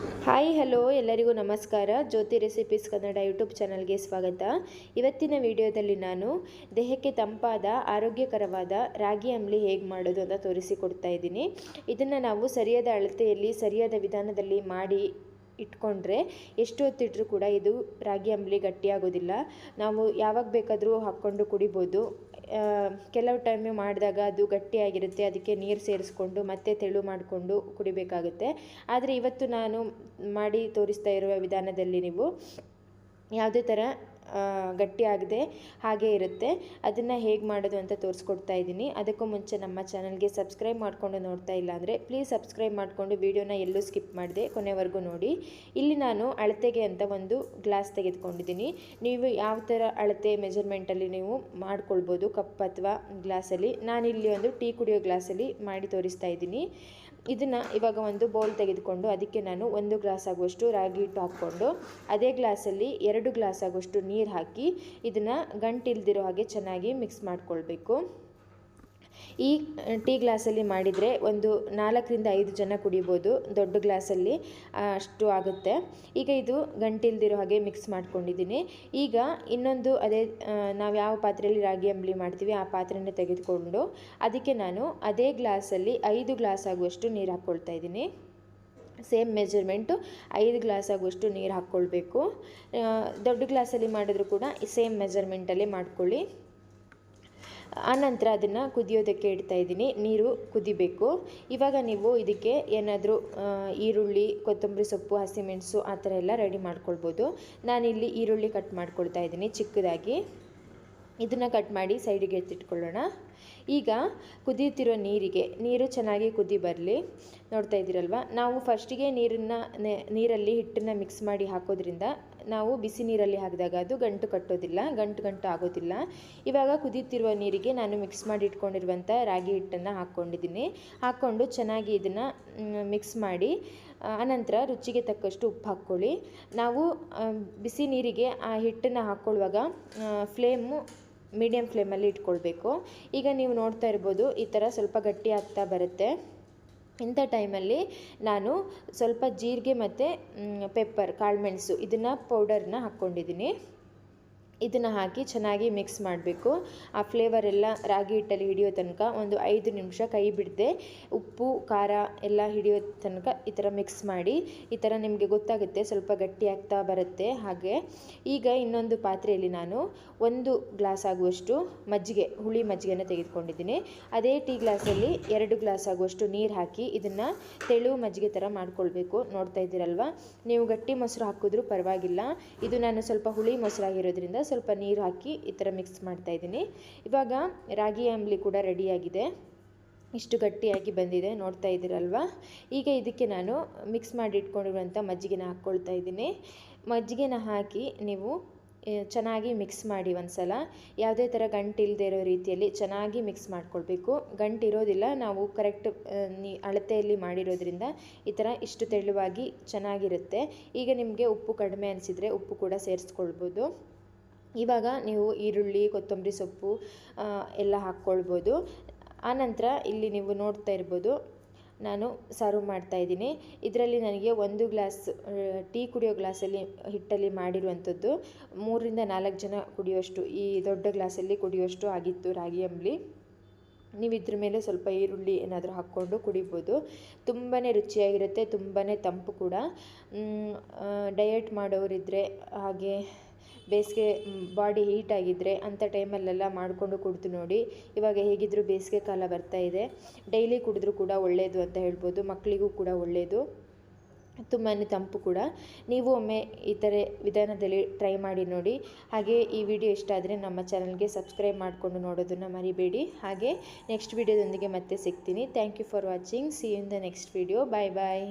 Hi, hello, ಎಲ್ಲರಿಗೂ ನಮಸ್ಕಾರ. ಜ್ಯೋತಿ recipes Kannada YouTube ಚಾನಲ್ಗೆ ಸ್ವಾಗತ. ಇವತ್ತಿನ ವಿಡಿಯೋದಲ್ಲಿ ನಾನು ದೇಹಕ್ಕೆ ತಂಪಾದ, ಆರೋಗ್ಯಕರವಾದ ರಾಗಿ ಅಂಬ್ಲಿ ಹೇಗೆ ಮಾಡೋದು ಅಂತ ತೋರಿಸಿಕೊಡ್ತಾ ಇದ್ದೀನಿ. ಇದನ್ನು ನಾವು ಸರಿಯಾದ ಅಳತೆಯಲ್ಲಿ, ಸರಿಯಾದ ವಿಧಾನದಲ್ಲಿ ಮಾಡಿ ಇಟ್ಕೊಂಡ್ರೆ ಎಷ್ಟು ಹೊತ್ತಿಟ್ರೂ ಕೂಡ ಇದು ರಾಗಿ ಅಂಬ್ಲಿ ಗಟ್ಟಿಯಾಗೋದಿಲ್ಲ. ನಾವು ಯಾವಾಗ ಬೇಕಾದರೂ ಹಾಕ್ಕೊಂಡು ಕುಡಿಬೋದು. ಕೆಲವು ಟೈಮ್ ಮಾಡಿದಾಗ ಅದು ಗಟ್ಟಿಯಾಗಿರುತ್ತೆ, ಅದಕ್ಕೆ ನೀರು ಸೇರಿಸ್ಕೊಂಡು ಮತ್ತೆ ತೆಳು ಮಾಡಿಕೊಂಡು ಕುಡಿಬೇಕಾಗುತ್ತೆ. ಆದರೆ ಇವತ್ತು ನಾನು ಮಾಡಿ ತೋರಿಸ್ತಾ ಇರುವ ವಿಧಾನದಲ್ಲಿ ನೀವು ಯಾವುದೇ ಥರ ಗಟ್ಟಿಯಾಗದೆ, ಹಾಗೆ ಇರುತ್ತೆ. ಅದನ್ನು ಹೇಗೆ ಮಾಡೋದು ಅಂತ ತೋರಿಸ್ಕೊಡ್ತಾ ಇದ್ದೀನಿ. ಅದಕ್ಕೂ ಮುಂಚೆ ನಮ್ಮ ಚಾನಲ್ಗೆ ಸಬ್ಸ್ಕ್ರೈಬ್ ಮಾಡಿಕೊಂಡು ನೋಡ್ತಾ ಇಲ್ಲ ಅಂದರೆ ಪ್ಲೀಸ್ ಸಬ್ಸ್ಕ್ರೈಬ್ ಮಾಡಿಕೊಂಡು ವಿಡಿಯೋನ ಎಲ್ಲೂ ಸ್ಕಿಪ್ ಮಾಡಿದೆ ಕೊನೆವರೆಗೂ ನೋಡಿ. ಇಲ್ಲಿ ನಾನು ಅಳತೆಗೆ ಅಂತ ಒಂದು ಗ್ಲಾಸ್ ತೆಗೆದುಕೊಂಡಿದ್ದೀನಿ. ನೀವು ಯಾವ ಥರ ಅಳತೆ ಮೆಜರ್ಮೆಂಟಲ್ಲಿ ನೀವು ಮಾಡ್ಕೊಳ್ಬೋದು, ಕಪ್ ಅಥವಾ ಗ್ಲಾಸಲ್ಲಿ, ನಾನಿಲ್ಲಿ ಒಂದು ಟೀ ಕುಡಿಯೋ ಗ್ಲಾಸಲ್ಲಿ ಮಾಡಿ ತೋರಿಸ್ತಾ ಇದ್ದೀನಿ. ಇದನ್ನು ಇವಾಗ ಒಂದು ಬೌಲ್ ತೆಗೆದುಕೊಂಡು ಅದಕ್ಕೆ ನಾನು ಒಂದು ಗ್ಲಾಸ್ ಆಗುವಷ್ಟು ರಾಗಿ ಹಿಟ್ಟು ಹಾಕ್ಕೊಂಡು, ಅದೇ ಗ್ಲಾಸಲ್ಲಿ ಎರಡು ಗ್ಲಾಸ್ ಆಗುವಷ್ಟು ನೀರು ಹಾಕಿ ಇದನ್ನು ಗಂಟಿಲ್ದಿರೋ ಹಾಗೆ ಚೆನ್ನಾಗಿ ಮಿಕ್ಸ್ ಮಾಡ್ಕೊಳ್ಬೇಕು. ಈ ಟೀ ಗ್ಲಾಸಲ್ಲಿ ಮಾಡಿದರೆ ಒಂದು ನಾಲ್ಕರಿಂದ ಐದು ಜನ ಕುಡಿಬೋದು ದೊಡ್ಡ ಗ್ಲಾಸಲ್ಲಿ ಅಷ್ಟು ಆಗುತ್ತೆ. ಈಗ ಇದು ಗಂಟಿಲ್ದಿರೋ ಹಾಗೆ ಮಿಕ್ಸ್ ಮಾಡ್ಕೊಂಡಿದ್ದೀನಿ. ಈಗ ಇನ್ನೊಂದು ಅದೇ ನಾವು ಯಾವ ಪಾತ್ರೆಯಲ್ಲಿ ರಾಗಿ ಅಂಬಲಿ ಮಾಡ್ತೀವಿ ಆ ಪಾತ್ರೆನ ತೆಗೆದುಕೊಂಡು ಅದಕ್ಕೆ ನಾನು ಅದೇ ಗ್ಲಾಸಲ್ಲಿ ಐದು ಗ್ಲಾಸ್ ಆಗುವಷ್ಟು ನೀರು ಹಾಕ್ಕೊಳ್ತಾ ಇದ್ದೀನಿ. ಸೇಮ್ ಮೆಜರ್ಮೆಂಟು ಐದು ಗ್ಲಾಸ್ ಆಗುವಷ್ಟು ನೀರು ಹಾಕ್ಕೊಳ್ಬೇಕು. ದೊಡ್ಡ ಗ್ಲಾಸಲ್ಲಿ ಮಾಡಿದ್ರು ಕೂಡ ಸೇಮ್ ಮೆಜರ್ಮೆಂಟಲ್ಲೇ ಮಾಡ್ಕೊಳ್ಳಿ. ಆನಂತರ ಅದನ್ನು ಕುದಿಯೋದಕ್ಕೆ ಇಡ್ತಾ ಇದ್ದೀನಿ. ನೀರು ಕುದಿಬೇಕು. ಇವಾಗ ನೀವು ಇದಕ್ಕೆ ಏನಾದರೂ ಈರುಳ್ಳಿ, ಕೊತ್ತಂಬರಿ ಸೊಪ್ಪು, ಹಸಿಮೆಣಸು ಆ ಥರ ಎಲ್ಲ ರೆಡಿ ಮಾಡ್ಕೊಳ್ಬೋದು. ನಾನಿಲ್ಲಿ ಈರುಳ್ಳಿ ಕಟ್ ಮಾಡ್ಕೊಳ್ತಾ ಇದ್ದೀನಿ ಚಿಕ್ಕದಾಗಿ. ಇದನ್ನು ಕಟ್ ಮಾಡಿ ಸೈಡಿಗೆ ಎತ್ತಿಟ್ಕೊಳ್ಳೋಣ. ಈಗ ಕುದಿಯುತ್ತಿರೋ ನೀರಿಗೆ, ನೀರು ಚೆನ್ನಾಗಿ ಕುದಿ ಬರಲಿ. ನೋಡ್ತಾ ಇದ್ದೀರಲ್ವ? ನಾವು ಫಸ್ಟಿಗೆ ನೀರನ್ನು ನೀರಲ್ಲಿ ಹಿಟ್ಟನ್ನು ಮಿಕ್ಸ್ ಮಾಡಿ ಹಾಕೋದ್ರಿಂದ ನಾವು ಬಿಸಿ ನೀರಲ್ಲಿ ಹಾಕಿದಾಗ ಅದು ಗಂಟು ಕಟ್ಟೋದಿಲ್ಲ, ಗಂಟು ಗಂಟು ಆಗೋದಿಲ್ಲ. ಇವಾಗ ಕುದಿಯುತ್ತಿರುವ ನೀರಿಗೆ ನಾನು ಮಿಕ್ಸ್ ಮಾಡಿ ಇಟ್ಕೊಂಡಿರುವಂಥ ರಾಗಿ ಹಿಟ್ಟನ್ನು ಹಾಕ್ಕೊಂಡಿದ್ದೀನಿ. ಹಾಕ್ಕೊಂಡು ಚೆನ್ನಾಗಿ ಇದನ್ನು ಮಿಕ್ಸ್ ಮಾಡಿ ಆನಂತರ ರುಚಿಗೆ ತಕ್ಕಷ್ಟು ಉಪ್ಪು ಹಾಕ್ಕೊಳ್ಳಿ. ನಾವು ಬಿಸಿ ನೀರಿಗೆ ಆ ಹಿಟ್ಟನ್ನು ಹಾಕ್ಕೊಳ್ಳುವಾಗ ಫ್ಲೇಮು ಮೀಡಿಯಮ್ ಫ್ಲೇಮಲ್ಲಿ ಇಟ್ಕೊಳ್ಬೇಕು. ಈಗ ನೀವು ನೋಡ್ತಾ ಇರ್ಬೋದು ಈ ಥರ ಸ್ವಲ್ಪ ಗಟ್ಟಿ ಆಗ್ತಾ ಬರುತ್ತೆ. ಇಂಥ ಟೈಮಲ್ಲಿ ನಾನು ಸ್ವಲ್ಪ ಜೀರಿಗೆ ಮತ್ತು ಪೆಪ್ಪರ್ ಕಾಳುಮೆಣಸು ಇದನ್ನು ಪೌಡರ್ನ ಹಾಕ್ಕೊಂಡಿದ್ದೀನಿ. ಇದನ್ನು ಹಾಕಿ ಚೆನ್ನಾಗಿ ಮಿಕ್ಸ್ ಮಾಡಬೇಕು. ಆ ಫ್ಲೇವರ್ ಎಲ್ಲ ರಾಗಿ ಹಿಟ್ಟಲ್ಲಿ ಹಿಡಿಯೋ ತನಕ ಒಂದು ಐದು ನಿಮಿಷ ಕೈ ಬಿಡದೆ ಉಪ್ಪು, ಖಾರ ಎಲ್ಲ ಹಿಡಿಯೋ ತನಕ ಈ ಥರ ಮಿಕ್ಸ್ ಮಾಡಿ ಈ ಥರ ನಿಮಗೆ ಗೊತ್ತಾಗುತ್ತೆ ಸ್ವಲ್ಪ ಗಟ್ಟಿ ಆಗ್ತಾ ಬರುತ್ತೆ ಹಾಗೆ. ಈಗ ಇನ್ನೊಂದು ಪಾತ್ರೆಯಲ್ಲಿ ನಾನು ಒಂದು ಗ್ಲಾಸ್ ಆಗುವಷ್ಟು ಮಜ್ಜಿಗೆ, ಹುಳಿ ಮಜ್ಜಿಗೆನ ತೆಗೆದುಕೊಂಡಿದ್ದೀನಿ. ಅದೇ ಟೀ ಗ್ಲಾಸಲ್ಲಿ ಎರಡು ಗ್ಲಾಸ್ ಆಗುವಷ್ಟು ನೀರು ಹಾಕಿ ಇದನ್ನು ತೆಳು ಮಜ್ಜಿಗೆ ಥರ ಮಾಡ್ಕೊಳ್ಬೇಕು. ನೋಡ್ತಾ ಇದ್ದೀರಲ್ವ? ನೀವು ಗಟ್ಟಿ ಮೊಸರು ಹಾಕಿದ್ರೂ ಪರವಾಗಿಲ್ಲ. ಇದು ನಾನು ಸ್ವಲ್ಪ ಹುಳಿ ಮೊಸರಾಗಿರೋದ್ರಿಂದ ಸ್ವಲ್ಪ ನೀರು ಹಾಕಿ ಈ ಥರ ಮಿಕ್ಸ್ ಮಾಡ್ತಾ ಇದ್ದೀನಿ. ಇವಾಗ ರಾಗಿ ಅಂಬ್ಲಿ ಕೂಡ ರೆಡಿಯಾಗಿದೆ ಇಷ್ಟು ಗಟ್ಟಿಯಾಗಿ ಬಂದಿದೆ, ನೋಡ್ತಾ ಇದ್ದೀರಲ್ವ? ಈಗ ಇದಕ್ಕೆ ನಾನು ಮಿಕ್ಸ್ ಮಾಡಿ ಇಟ್ಕೊಂಡಿರುವಂಥ ಮಜ್ಜಿಗೆನ ಹಾಕ್ಕೊಳ್ತಾ ಇದ್ದೀನಿ. ಮಜ್ಜಿಗೆನ ಹಾಕಿ ನೀವು ಚೆನ್ನಾಗಿ ಮಿಕ್ಸ್ ಮಾಡಿ ಒಂದು ಸಲ ಯಾವುದೇ ಥರ ಗಂಟಿಲ್ಲದೆ ಇರೋ ರೀತಿಯಲ್ಲಿ ಚೆನ್ನಾಗಿ ಮಿಕ್ಸ್ ಮಾಡ್ಕೊಳ್ಬೇಕು. ಗಂಟಿರೋದಿಲ್ಲ, ನಾವು ಕರೆಕ್ಟ್ ನೀ, ಅಳತೆಯಲ್ಲಿ ಮಾಡಿರೋದ್ರಿಂದ ಈ ಥರ ಇಷ್ಟು ತೆಳುವಾಗಿ ಚೆನ್ನಾಗಿರುತ್ತೆ. ಈಗ ನಿಮಗೆ ಉಪ್ಪು ಕಡಿಮೆ ಅನಿಸಿದರೆ ಉಪ್ಪು ಕೂಡ ಸೇರಿಸ್ಕೊಳ್ಬೋದು. ಇವಾಗ ನೀವು ಈರುಳ್ಳಿ, ಕೊತ್ತಂಬರಿ ಸೊಪ್ಪು ಎಲ್ಲ ಹಾಕ್ಕೊಳ್ಬೋದು. ಆನಂತರ ಇಲ್ಲಿ ನೀವು ನೋಡ್ತಾ ಇರ್ಬೋದು, ನಾನು ಸರ್ವ್ ಮಾಡ್ತಾ ಇದ್ದೀನಿ. ಇದರಲ್ಲಿ ನನಗೆ ಒಂದು ಗ್ಲಾಸ್ ಟೀ ಕುಡಿಯೋ ಗ್ಲಾಸಲ್ಲಿ ಹಿಟ್ಟಲ್ಲಿ ಮಾಡಿರುವಂಥದ್ದು ಮೂರರಿಂದ ನಾಲ್ಕು ಜನ ಕುಡಿಯೋಷ್ಟು, ಈ ದೊಡ್ಡ ಗ್ಲಾಸಲ್ಲಿ ಕುಡಿಯೋಷ್ಟು ಆಗಿತ್ತು ರಾಗಿ ಅಂಬ್ಲಿ. ನೀವು ಇದ್ರ ಮೇಲೆ ಸ್ವಲ್ಪ ಈರುಳ್ಳಿ ಏನಾದರೂ ಹಾಕ್ಕೊಂಡು ಕುಡಿಬೋದು. ತುಂಬಾ ರುಚಿಯಾಗಿರುತ್ತೆ ತುಂಬಾ ತಂಪು ಕೂಡ. ಡಯಟ್ ಮಾಡೋರಿದ್ದರೆ ಹಾಗೆ ಬೇಸಿಗೆ ಬಾಡಿ ಹೀಟ್ ಆಗಿದ್ದರೆ ಅಂಥ ಟೈಮಲ್ಲೆಲ್ಲ ಮಾಡಿಕೊಂಡು ಕುಡಿದು ನೋಡಿ. ಇವಾಗ ಹೇಗಿದ್ದರೂ ಬೇಸಿಗೆ ಕಾಲ ಬರ್ತಾ ಇದೆ. ಡೈಲಿ ಕುಡಿದ್ರೂ ಕೂಡ ಒಳ್ಳೆಯದು ಅಂತ ಹೇಳ್ಬೋದು. ಮಕ್ಕಳಿಗೂ ಕೂಡ ಒಳ್ಳೆಯದು ತುಂಬಾ ತಂಪು ಕೂಡ. ನೀವು ಒಮ್ಮೆ ಈ ಥರ ವಿಧಾನದಲ್ಲಿ ಟ್ರೈ ಮಾಡಿ ನೋಡಿ. ಹಾಗೆ ಈ ವಿಡಿಯೋ ಇಷ್ಟ ಆದರೆ ನಮ್ಮ ಚಾನಲ್ಗೆ ಸಬ್ಸ್ಕ್ರೈಬ್ ಮಾಡಿಕೊಂಡು ನೋಡೋದನ್ನು ಮರಿಬೇಡಿ. ಹಾಗೆ ನೆಕ್ಸ್ಟ್ ವಿಡಿಯೋದೊಂದಿಗೆ ಮತ್ತೆ ಸಿಗ್ತೀನಿ. Thank you for watching see in the next video bye bye